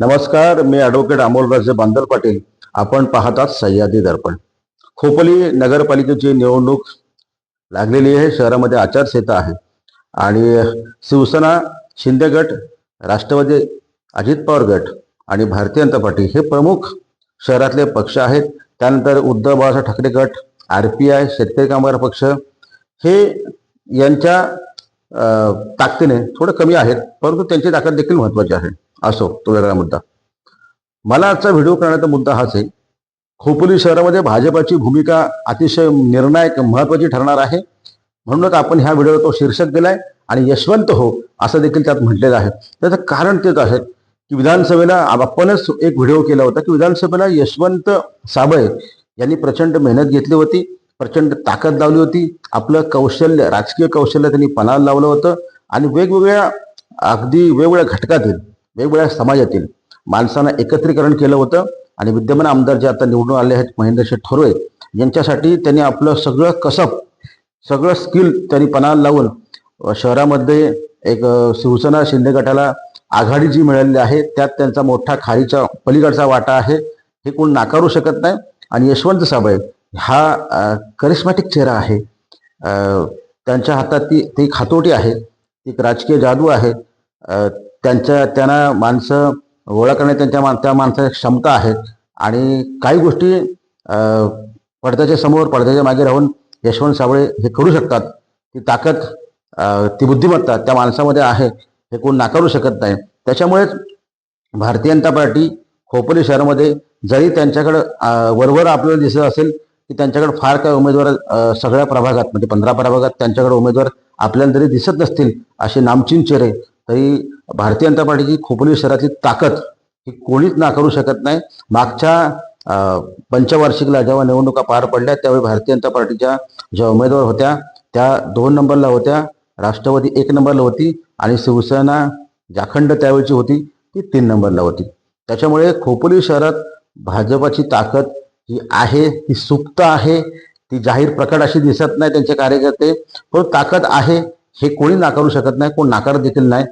नमस्कार मी ॲडव्होकेट अमोलराजे बांदल पाटील. आपण पाहतात सह्याद्री दर्पण. खोपोली नगरपालिकेची निवडणूक लागलेली आहे शहरामध्ये आचारसंहिता आहे. आणि शिवसेना शिंदे गट राष्ट्रवादी अजित पवार गट आणि भारतीय जनता पार्टी हे प्रमुख शहरातले पक्ष आहेत. त्यानंतर उद्धव बाळासाहेब ठाकरे गट आर पी आय शेतकरी कामगार पक्ष हे यांच्या ताकदीने थोडं कमी आहेत परंतु त्यांची ताकद देखील महत्वाची आहे. असो तो वेगळा मुद्दा. मला आजचा व्हिडिओ करण्याचा मुद्दा हाच आहे. खोपोली शहरामध्ये भाजपाची भूमिका अतिशय निर्णायक महत्वाची ठरणार आहे. म्हणूनच आपण ह्या व्हिडिओला तो शीर्षक दिलाय आणि यशवंत हो असं देखील त्यात म्हटलेलं आहे. त्याचं कारण तेच आहे की विधानसभेला आपणच एक व्हिडिओ केला होता की विधानसभेला यशवंत साबळे यांनी प्रचंड मेहनत घेतली होती प्रचंड ताकद लावली होती. आपलं कौशल्य राजकीय कौशल्य त्यांनी पणाला लावलं होतं आणि वेगवेगळ्या अगदी वेगवेगळ्या घटकातील वेगवेगळ्या समाजातील माणसांना एकत्रीकरण केलं होतं आणि विद्यमान आमदार जे आता निवडून आले आहेत महेंद्र शेठ थोरवे यांच्यासाठी त्यांनी आपलं सगळं कसब सगळं स्किल त्यांनी पणाला लावून शहरामध्ये एक शिवसेना शिंदे गटाला आघाडी जी मिळालेली आहे त्यात त्यांचा मोठा खारीचा पलीकडचा वाटा आहे हे कोण नाकारू शकत नाही. आणि यशवंत साबळे हा करिस्मॅटिक चेहरा आहे. त्यांच्या हातात ती ती खातोटी आहे ती एक राजकीय जादू आहे. त्यांच्या त्यांना माणसं ओळखणे त्यांच्या मा- त्या माणसाची क्षमता आहे. आणि काही गोष्टी पडद्याच्या समोर पडद्याच्या मागे राहून यशवंत साबळे हे करू शकतात. ती ताकद ती बुद्धिमत्ता त्या माणसामध्ये आहे हे कोण नाकारू शकत नाही. त्याच्यामुळेच भारतीय जनता पार्टी खोपोली शहरामध्ये जरी त्यांच्याकडं वरवर आपल्याला दिसत असेल की त्यांच्याकडे फार काय उमेदवार सगळ्या प्रभागात म्हणजे पंधरा प्रभागात त्यांच्याकडे उमेदवार आपल्याला जरी दिसत नसतील असे नामचीन चेहरे तरी भारतीय जनता पार्टीची खोपोली शहरातली ताकद ही कोणीच नाकारू शकत नाही. मागच्या पंचवार्षिकला जेव्हा निवडणुका पार पडल्या त्यावेळी भारतीय जनता पार्टीच्या ज्या उमेदवार होत्या त्या दोन नंबरला होत्या राष्ट्रवादी एक नंबरला होती आणि शिवसेना जाखंड त्यावेळची होती ती तीन नंबरला होती. त्याच्यामुळे खोपोली शहरात भाजपाची ताकद ही आहे ती सुप्त आहे ती जाहीर प्रकट अशी दिसत नाही त्यांचे कार्यकर्ते. पण ताकद आहे हे कोणी नाकारू शकत नाही कोण नाकारत देखील नाही.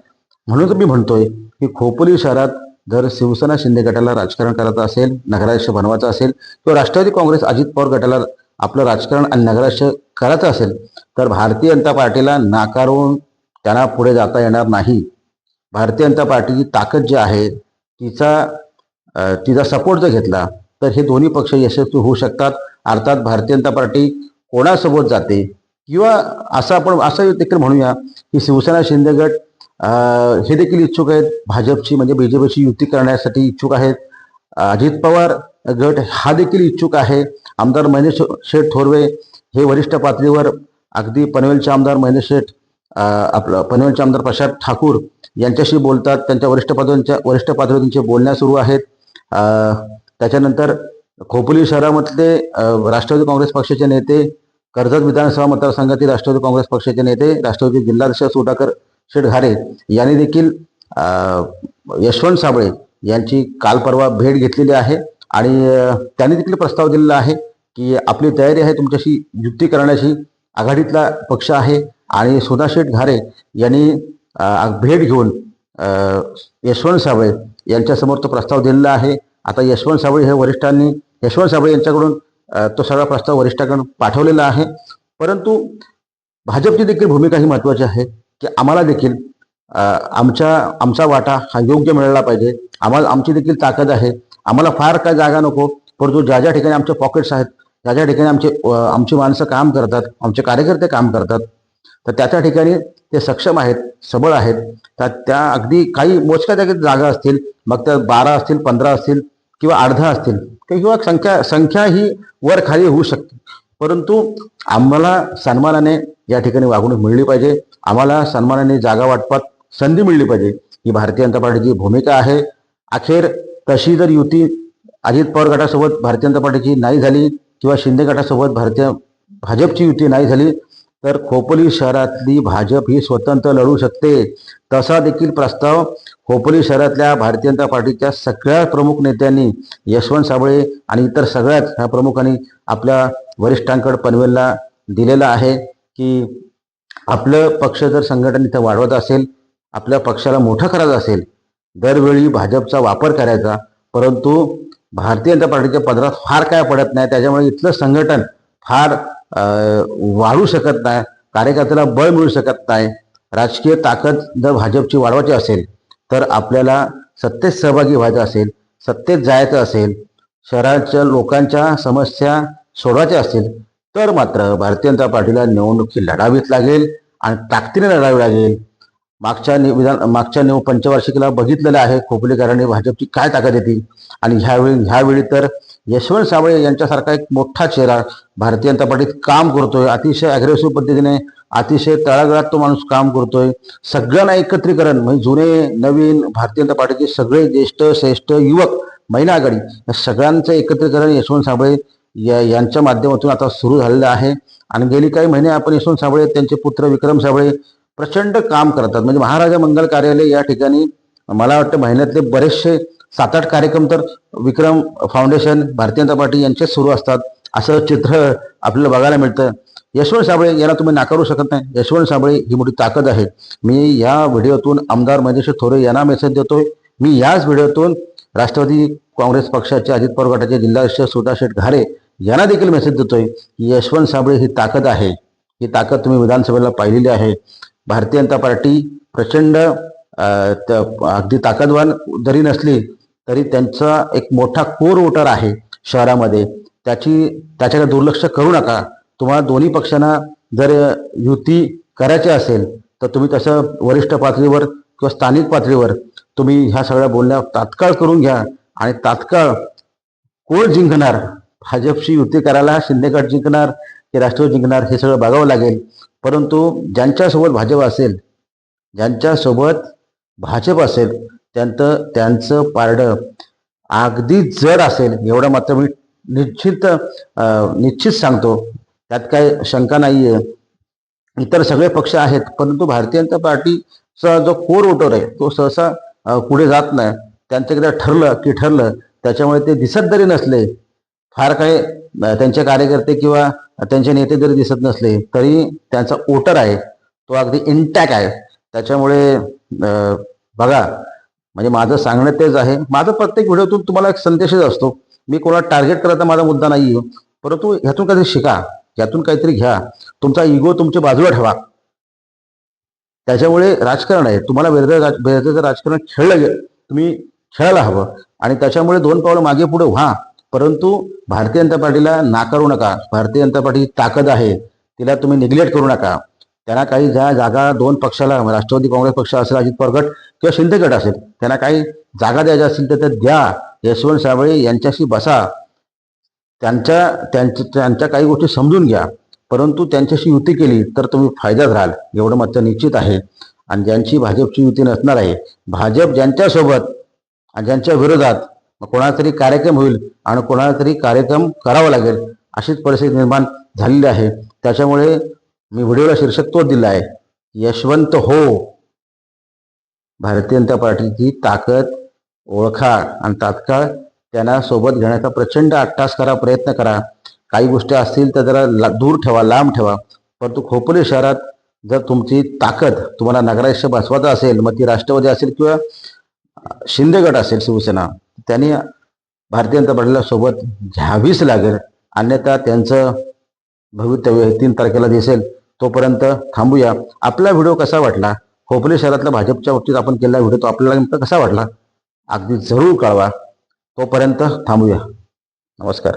म्हणून मी म्हणतोय की खोपोली शहरात जर शिवसेना शिंदे गटाला राजकारण करायचं असेल नगराध्यक्ष बनवायचं असेल किंवा राष्ट्रवादी काँग्रेस अजित पवार गटाला आपलं राजकारण आणि नगराध्यक्ष करायचं असेल तर भारतीय जनता पार्टीला नाकारून त्यांना पुढे जाता येणार नाही. भारतीय जनता पार्टीची ताकद जी आहे तिचा तिचा सपोर्ट जर घेतला तर हे दोन्ही पक्ष यशस्वी होऊ शकतात. अर्थात भारतीय जनता पार्टी कोणासोबत जाते? किंवा असं आपण असं देखील म्हणूया की शिवसेना शिंदे गट हे देखील इच्छुक आहेत. भाजपची म्हणजे बीजेपीची युती करण्यासाठी इच्छुक आहेत. अजित पवार गट हा देखील इच्छुक आहे. आमदार महेश शेठ थोरवे हे वरिष्ठ पातळीवर अगदी पनवेलचे आमदार महेश शेठ आपलं पनवेलचे आमदार प्रसाद ठाकूर यांच्याशी बोलतात. त्यांच्या वरिष्ठ पातळीच्या वरिष्ठ पातळीवर त्यांचे बोलण्या सुरू आहेत. त्याच्यानंतर खोपोली शहरामधले राष्ट्रवादी काँग्रेस पक्षाचे नेते कर्जत विधानसभा मतदारसंघातील राष्ट्रवादी काँग्रेस पक्षाचे नेते राष्ट्रवादी जिल्हाध्यक्ष सुधाकर शेठ घारे यांनी देखील यशवंत साबळे यांची काल परवा भेट घेतलेली आहे आणि त्यांनी देखील प्रस्ताव दिलेला आहे की आपली तयारी आहे तुमच्याशी युती करण्याची आघाडीतला पक्ष आहे आणि सुधा शेठ घारे यांनी भेट घेऊन यशवंत साबळे यांच्यासमोर तो प्रस्ताव दिलेला आहे. आता यशवंत साबळे हे वरिष्ठांनी यशवंत साबळे यांच्याकडून तो सगळा प्रस्ताव वरिष्ठांकडून पाठवलेला आहे. परंतु भाजपची देखील भूमिका ही महत्वाची आहे. की आम्हाला देखील आमच्या आमचा वाटा हा योग्य मिळाला पाहिजे. आम्हाला आमची देखील ताकद आहे. आम्हाला फार काय जागा नको परंतु ज्या ज्या ठिकाणी आमचे पॉकेट्स आहेत ज्या ज्या ठिकाणी आमचे आमची माणसं काम करतात आमचे कार्यकर्ते काम करतात तर त्या त्या ठिकाणी ते सक्षम आहेत सबळ आहेत. तर त्या अगदी काही मोजक्या जागेत जागा असतील मग त्या बारा असतील पंधरा असतील किंवा अर्धा असतील किंवा संख्या संख्या ही वर खाली होऊ शकते. परंतु आम्हाला सन्मानाने या ठिकाणी वागणूक मिळली पाहिजे. आम्हाला सन्मानाने जागा वाटपात संधी मिळली पाहिजे. ही भारतीय जनता पार्टीची भूमिका आहे. अखेर तशी जर युती अजित पवार गटासोबत भारतीय जनता पार्टीची नाही झाली किंवा शिंदे गटासोबत भारतीय भाजपची युती नाही झाली तर खोपोली शहरातली भाजप ही स्वतंत्र लढू शकते. तसा देखील प्रस्ताव खोपोली शहरातल्या भारतीय जनता पार्टीच्या सगळ्या प्रमुख नेत्यांनी यशवंत साबळे आणि इतर सगळ्याच ह्या प्रमुखांनी आपल्या वरिष्ठांकडे पनवेलला दिलेला आहे की आपलं पक्ष जर संघटन इथं वाढवत असेल आपल्या पक्षाला मोठं करायचं असेल दरवेळी भाजपचा वापर करायचा परंतु भारतीय जनता पार्टीच्या पदरात फार काय पडत नाही त्याच्यामुळे इथलं संघटन फार वाढू शकत नाही कार्यकर्त्याला बळ मिळू शकत नाही. राजकीय ताकद जर भाजपची वाढवायची असेल तर आपल्याला सत्तेत सहभागी व्हायचं असेल सत्तेत जायचं असेल शहराच्या लोकांच्या समस्या सोडवायच्या असतील तर मात्र भारतीय जनता पार्टीला निवडणुकी लढावीच लागेल आणि ताकदीने लढावी लागेल. मागच्या नि- विधान मागच्या निव पंचवार्षिकीला बघितलेलं आहे खोपलेकरांनी भाजपची काय ताकद येते? आणि ह्यावेळी ह्यावेळी तर यशवंत सावळे यांच्यासारखा एक मोठा चेहरा भारतीय जनता पार्टीत काम करतोय. अतिशय अग्रेसिव्ह पद्धतीने अतिशय तळागळात तो माणूस काम करतोय. सगळ्यांना एकत्रीकरण म्हणजे जुने नवीन भारतीय जनता पार्टीचे सगळे ज्येष्ठ श्रेष्ठ युवक महिला आघाडी या सगळ्यांचं एकत्रीकरण यशवंत साबळे या यांच्या माध्यमातून आता सुरू झालेलं आहे. आणि गेली काही महिने आपण यशवंत साबळे त्यांचे पुत्र विक्रम साबळे प्रचंड काम करतात. म्हणजे महाराजा मंगल कार्यालय या ठिकाणी मला वाटतं महिन्यातले बरेचसे सात आठ कार्यक्रम तर विक्रम फाउंडेशन भारतीय जनता पार्टी यांचेच सुरू असतात. असं चित्र आपल्याला बघायला मिळतं. यशवंत साबळे याला तुम्ही नाकारू शकत नाही. यशवंत साबळे ही मोठी ताकद आहे. मी या व्हिडिओतून आमदार महेश थोरे यांना मेसेज देतोय. मी याच व्हिडिओतून राष्ट्रवादी काँग्रेस पक्षाचे अजित पवार गटाचे जिल्हाध्यक्ष सुधा शेठ घारे यांना देखील मेसेज देतोय की यशवंत साबळे ही ताकद आहे. ही ताकद तुम्ही विधानसभेला पाहिलेली आहे. भारतीय जनता पार्टी प्रचंड अगदी ताकदवान जरी नसली तरी त्यांचा एक मोठा कोर वोटर आहे शहरामध्ये. त्याची त्याच्याकडे दुर्लक्ष करू नका. तुम्हाला दोन्ही पक्षांना जर युती करायची असेल तर तुम्ही तसं वरिष्ठ पातळीवर किंवा स्थानिक पातळीवर तुम्ही ह्या सगळ्या बोलण्या तात्काळ करून घ्या. आणि तात्काळ कोण जिंकणार भाजपशी युती करायला शिंदेगड जिंकणार की राष्ट्रवादी जिंकणार हे सगळं बघावं लागेल. परंतु ज्यांच्यासोबत भाजप असेल ज्यांच्यासोबत भाजप असेल त्यांचं त्यांचं पारडं अगदी जड असेल एवढं मात्र मी निश्चित निश्चित सांगतो. त्यात काय शंका नाही आहे इतर सगळे पक्ष आहेत परंतु भारतीय जनता पार्टीचा जो कोर वोटर आहे तो सहसा पुढे जात नाही. त्यांच्याकडे ठरलं की ठरलं त्याच्यामुळे ते दिसत जरी नसले. फार काही त्यांचे कार्यकर्ते किंवा त्यांचे नेते जरी दिसत नसले तरी त्यांचा ओटर आहे तो अगदी इंटॅक आहे. त्याच्यामुळे बघा म्हणजे माझं सांगणं तेच आहे. माझं प्रत्येक व्हिडिओतून तुम्हाला एक संदेशच असतो मी कोणाला टार्गेट करायचा माझा मुद्दा नाही परंतु ह्यातून काहीतरी शिका यातून काहीतरी घ्या. तुमचा इगो तुमच्या बाजूला ठेवा. त्याच्यामुळे राजकारण आहे. तुम्हाला वेगळं राज वेगळं राजकारण खेळलं तुम्ही खेळायला हवं. आणि त्याच्यामुळे दोन पावलं मागे पुढे व्हा. परंतु भारतीय जनता पार्टीला नाकारू नका. भारतीय जनता पार्टी ताकद आहे. तिला तुम्ही निग्लेक्ट करू नका. त्यांना काही ज्या जागा दोन पक्षाला राष्ट्रवादी काँग्रेस पक्ष असेल अजित पवार गट किंवा शिंदे गट असेल त्यांना काही जागा द्यायच्या असतील तर त्या द्या. यशवंत साबळे यांच्याशी बसा. त्यांच्या त्यांच्या त्यांच्या काही गोष्टी समजून घ्या. परंतु त्यांच्याशी युती केली तर तुम्ही फायद्यात राहाल. एवढं मात्र निश्चित आहे. आणि ज्यांची भाजपची युती नसणार आहे भाजप ज्यांच्यासोबत आणि ज्यांच्या विरोधात मग कोणाला तरी कार्यक्रम होईल आणि कोणाला तरी कार्यक्रम करावा लागेल अशीच परिस्थिती निर्माण झालेली आहे. त्याच्यामुळे मी व्हिडिओला शीर्षक तो दिला आहे यशवंत हो. भारतीय जनता पार्टीची ताकद ओळखा आणि तात्काळ त्यांना सोबत घेण्याचा प्रचंड अट्टास करा प्रयत्न करा. काही गोष्टी असतील तर जरा दूर ठेवा लांब ठेवा. परंतु खोपोली शहरात जर तुमची ताकद तुम्हाला नगराध्यक्ष बसवायचा असेल मग ती राष्ट्रवादी असेल किंवा शिंदे गट असेल शिवसेना त्यांनी भारतीय जनता पार्टीला सोबत घ्यावीच लागेल. अन्यथा त्यांचं भवितव्य तीन तारखेला दिसेल. तोपर्यंत थांबूया. आपला व्हिडिओ कसा वाटला? खोपोली शहरातल्या भाजपच्या बाबतीत आपण केलेला व्हिडिओ तो आपल्याला नेमका कसा वाटला? अगदी जरूर कळवा. तोपर्यंत थांबूया. नमस्कार.